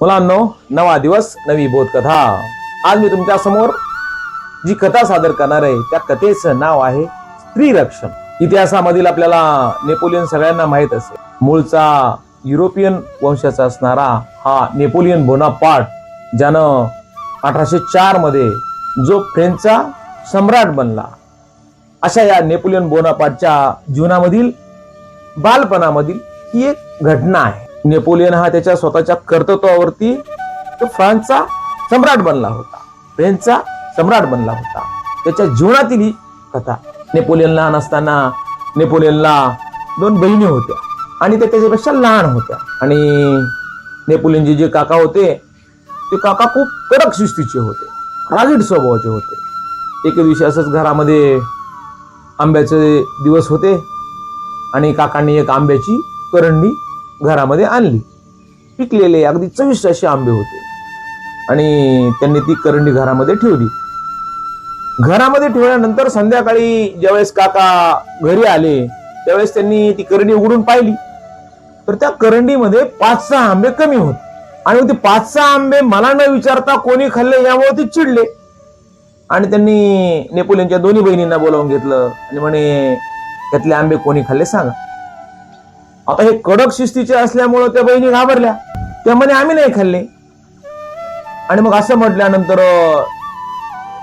मुलांनो नवा दिवस नवी बोधकथा. आज मी तुमच्यासमोर जी कथा सादर करणार आहे त्या कथेचं नाव आहे स्त्री रक्षण इतिहासामधील आपल्याला नेपोलियन सगळ्यांना माहीत असेल. मूळचा युरोपियन वंशाचा असणारा हा नेपोलियन बोनापार्ट ज्यानं अठराशे चारमध्ये जो फ्रेंचचा सम्राट बनला. अशा या नेपोलियन बोनापार्टच्या जीवनामधील बालपणामधील ही एक घटना आहे. नेपोलियन हा त्याच्या स्वतःच्या कर्तृत्वावरती तो फ्रान्सचा सम्राट बनला होता. फ्रेंचचा सम्राट बनला होता. त्याच्या जीवनातील ही कथा नेपोलियन लहान असताना नेपोलियनला दोन बहिणी होत्या आणि त्या त्याच्यापेक्षा लहान होत्या. आणि नेपोलियनचे जे काका होते ते काका खूप कडक शिस्तीचे होते रागीट स्वभावाचे होते. एके दिवशी असंच घरामध्ये आंब्याचे दिवस होते आणि काकांनी एक आंब्याची करंडी घरामध्ये आणली. पिकलेले अगदी चविष्ट असे आंबे होते. आणि त्यांनी ती करंडी घरामध्ये ठेवली. घरामध्ये ठेवल्यानंतर संध्याकाळी ज्यावेळेस काका घरी आले त्यावेळेस त्यांनी ती करंडी उघडून पाहिली. तर त्या करंडीमध्ये पाच सहा आंबे कमी होते. आणि ते पाच सहा आंबे मला न विचारता कोणी खाल्ले यामुळे ते चिडले. आणि त्यांनी नेपोलियनच्या दोन्ही बहिणींना बोलावून घेतलं. आणि म्हणे त्यातले आंबे कोणी खाल्ले सांगा. आता हे कडक शिस्तीचे असल्यामुळं त्या बहिणी घाबरल्या. त्या म्हणे आम्ही नाही खाल्ले. आणि मग असं म्हटल्यानंतर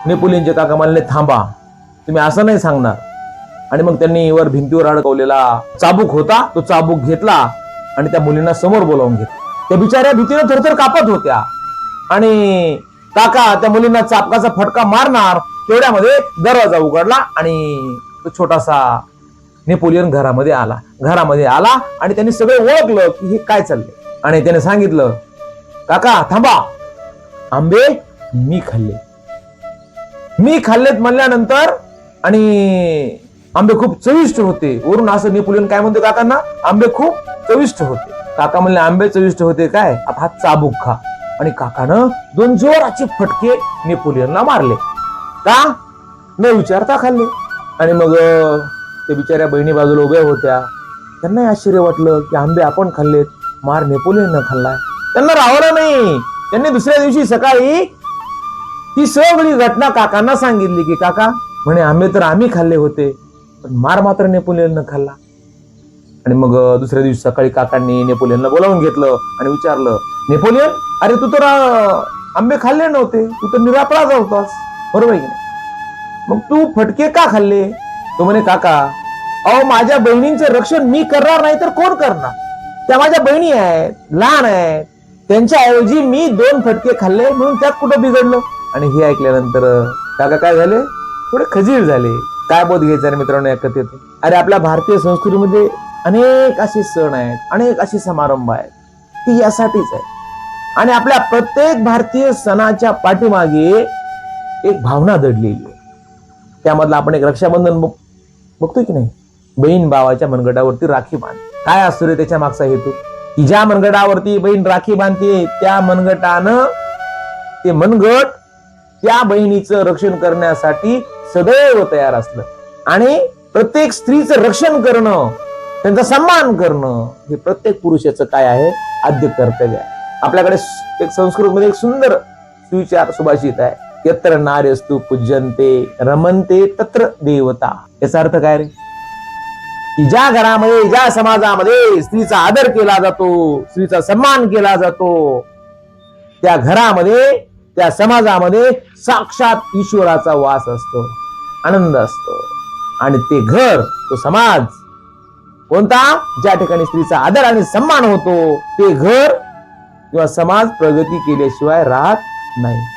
नेपोलियनचे काका म्हणले थांबा तुम्ही असं नाही सांगणार. आणि मग त्यांनी वर भिंतीवर अडकवलेला चाबूक होता तो चाबूक घेतला आणि त्या मुलींना समोर बोलावून घेतला. त्या बिचाऱ्या भीतीनं थरथर कापत होत्या. आणि काका त्या मुलींना चापकाचा फटका मारणार तेवढ्यामध्ये दरवाजा उघडला आणि तो छोटासा नेपोलियन घरामध्ये आला. घरामध्ये आला आणि त्यांनी सगळं ओळखलं की हे काय चाललंय. आणि त्याने सांगितलं काका थांबा. आंबे मी खाल्ले. मी खाल्लेत म्हणल्यानंतर आणि आंबे खूप चविष्ट होते. वरून असं नेपोलियन काय म्हणतो काकांना? आंबे खूप चविष्ट होते. काका म्हणले आंबे चविष्ट होते काय? आता हा चाबूक खा. आणि काकानं दोन जोराचे फटके नेपोलियनला मारले. का? न विचारता खाल्ले. आणि मग ते बिचाऱ्या बहिणी बाजूला उभ्या होत्या. त्यांनाही आश्चर्य वाटलं की आंबे आपण खाल्लेत मार नेपोलियन खाल्लाय. त्यांना रावलं नाही. त्यांनी दुसऱ्या दिवशी सकाळी ही सगळी घटना काकांना सांगितली की काका म्हणे आंबे तर आम्ही खाल्ले होते पण मार मात्र नेपोलियननं खाल्ला. आणि मग दुसऱ्या दिवशी सकाळी काकांनी नेपोलियनला बोलावून घेतलं आणि विचारलं नेपोलियन अरे तू तर आंबे खाल्ले नव्हते तू तर निरापराध होतास बरोबर की नाही? मग तू फटके का खाल्ले? तो म्हणे काका अहो माझ्या बहिणींचं रक्षण मी करणार नाही तर कोण करणार? त्या माझ्या बहिणी आहेत लहान आहेत. त्यांच्या ऐवजी मी दोन फटके खाल्ले म्हणून त्यात कुठं बिघडलो? आणि हे ऐकल्यानंतर काका काय झाले? थोडे खजीर झाले. काय बोध घ्यायचा रे मित्रांनो या कथेतून? अरे आपल्या भारतीय संस्कृतीमध्ये अनेक असे सण आहेत अनेक असे समारंभ आहेत. ती यासाठीच आहे आणि आपल्या प्रत्येक भारतीय सणाच्या पाठीमागे एक भावना दडलेली आहे. त्यामधला आपण एक रक्षाबंधन बघतोय की नाही? बहीण भावाच्या मनगटावरती राखी बांध. काय असतो रे त्याच्या मागचा हेतू? की ज्या मनगटावरती बहीण राखी बांधते त्या मनगटानं ते मनगट त्या बहिणीचं रक्षण करण्यासाठी सदैव तयार असलं. आणि प्रत्येक स्त्रीचं रक्षण करणं त्यांचा सन्मान करणं हे प्रत्येक पुरुषाचं काय आहे? आद्य कर्तव्य आहे. आपल्याकडे एक संस्कृतमध्ये एक सुंदर सुविचार सुभाषित आहे. यत्र नार्यस्तु पूज्यंते रमनते तत्र देवता. याचा अर्थ काय रे? की ज्या घरामध्ये ज्या समाजामध्ये स्त्रीचा आदर केला जातो स्त्रीचा सन्मान केला जातो. त्या घरामध्ये त्या समाजामध्ये साक्षात ईश्वराचा वास असतो आनंद असतो. आणि ते घर तो समाज कोणता? ज्या ठिकाणी स्त्रीचा आदर आणि सन्मान होतो ते घर किंवा समाज प्रगती केल्याशिवाय राहत नाही.